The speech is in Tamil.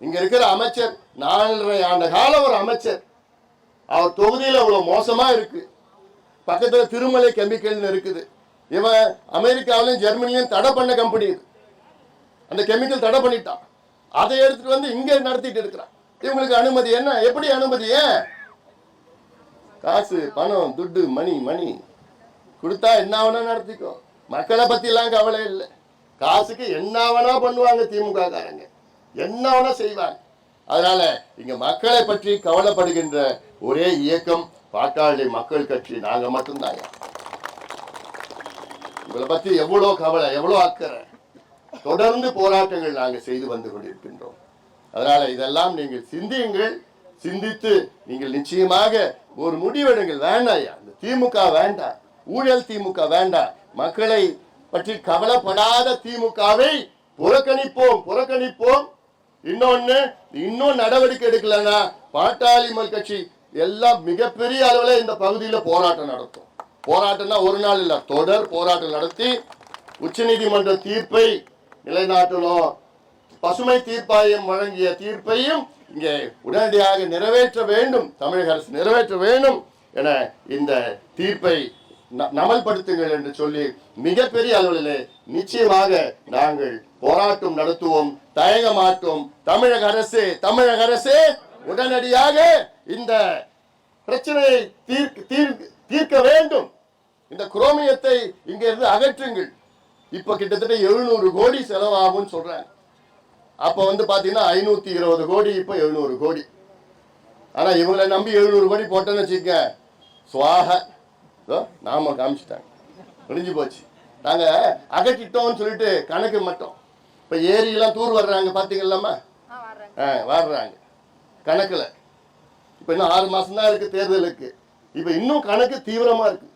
இங்க இருக்கிற அமைச்சர் நாலரை ஆண்டு காலம் ஒரு அமைச்சர். அவர் தொகுதியில் அவ்வளவு மோசமா இருக்கு. பக்கத்தில் திருமலை கெமிக்கல்னு இருக்குது. இவன் அமெரிக்காவிலும் ஜெர்மனிலையும் தடை பண்ண கம்பெனி இது. அந்த கெமிக்கல் தடை பண்ணிட்டான். அதை எடுத்துட்டு வந்து இங்க நடத்திட்டு இருக்கிறான். இவங்களுக்கு அனுமதி என்ன? எப்படி அனுமதி ஏன்? காசு பணம் துட்டு மணி மணி கொடுத்தா என்ன வேணா நடத்திக்கும் மக்களை பற்றிலாம் கவலை இல்லை. காசுக்கு என்ன வேணா பண்ணுவாங்க திமுக காரங்க என்ன வேணா செய்வாங்க அதனால இங்க மக்களை பற்றி கவலைப்படுகின்ற ஒரே இயக்கம் பாட்டாளி மக்கள் கட்சி. நாங்க மட்டும்தாங்க. உங்களை பத்தி எவ்வளோ கவலை எவ்வளோ அக்கறை. தொடர்ந்து போராட்டங்கள் நாங்கள் செய்து வந்து கொண்டிருக்கின்றோம். அதனால இதெல்லாம் நீங்கள் சிந்தியுங்கள். சிந்தித்து நீங்கள் நிச்சயமாக ஒரு முடிவெடுங்கள். வேண்டாயா இந்த திமுக வேண்டாம். ஊழல் திமுக வேண்டாம். மக்களை பற்றி கவலைப்படாத திமுகவை புறக்கணிப்போம் புறக்கணிப்போம். இன்னொன்னு இன்னும் நடவடிக்கை எடுக்கலன்னா பாட்டாளி கட்சி எல்லாம் மிகப்பெரிய அளவில் இந்த பகுதியில் போராட்டம் நடத்தும். போராட்டம்னா ஒரு நாள் இல்லை தொடர் போராட்டம் நடத்தி உச்சநீதிமன்ற தீர்ப்பை நிலைநாட்டணும். பசுமை தீர்ப்பாயம் வழங்கிய தீர்ப்பையும் இங்கே உடனடியாக நிறைவேற்ற வேண்டும் தமிழக அரசு நிறைவேற்ற வேண்டும் என இந்த தீர்ப்பை ந- நமல்படுத்துங்கள் என்று சொல்லி மிகப்பெரிய அளவிலே நிச்சயமாக நாங்கள் போராட்டம் நடத்துவோம் தயங்க மாட்டோம் தமிழக அரசு தமிழக அரசு உடனடியாக இந்த பிரச்சனையை தீர்க்க தீர்க்க வேண்டும். இந்த குரோமியத்தை இங்கிருந்து அகற்றுங்கள். இப்ப கிட்டத்தட்ட எழுநூறு கோடி செலவாகும்னு சொல்றாங்க. அப்ப வந்து பாத்தீங்கன்னா ஐநூத்தி இருபது கோடி இப்ப எழுநூறு கோடி. ஆனா இவங்களை நம்பி எழுநூறு கோடி போட்டேன்னு வச்சுக்க சுவாக. இதோ நாம காமிச்சிட்டாங்க. முடிஞ்சு போச்சு. நாங்க அகற்றிட்டோம்னு சொல்லிட்டு கணக்கு மட்டும். இப்ப ஏரியெல்லாம் தூர் வர்றாங்க பாத்தீங்களாமா ஆ வர்றாங்க. கணக்குல. இப்ப இன்னும் ஆறு மாசம் தான் இருக்கு. தேர்தலுக்கு இப்ப இன்னும் கணக்கு தீவிரமா இருக்கு.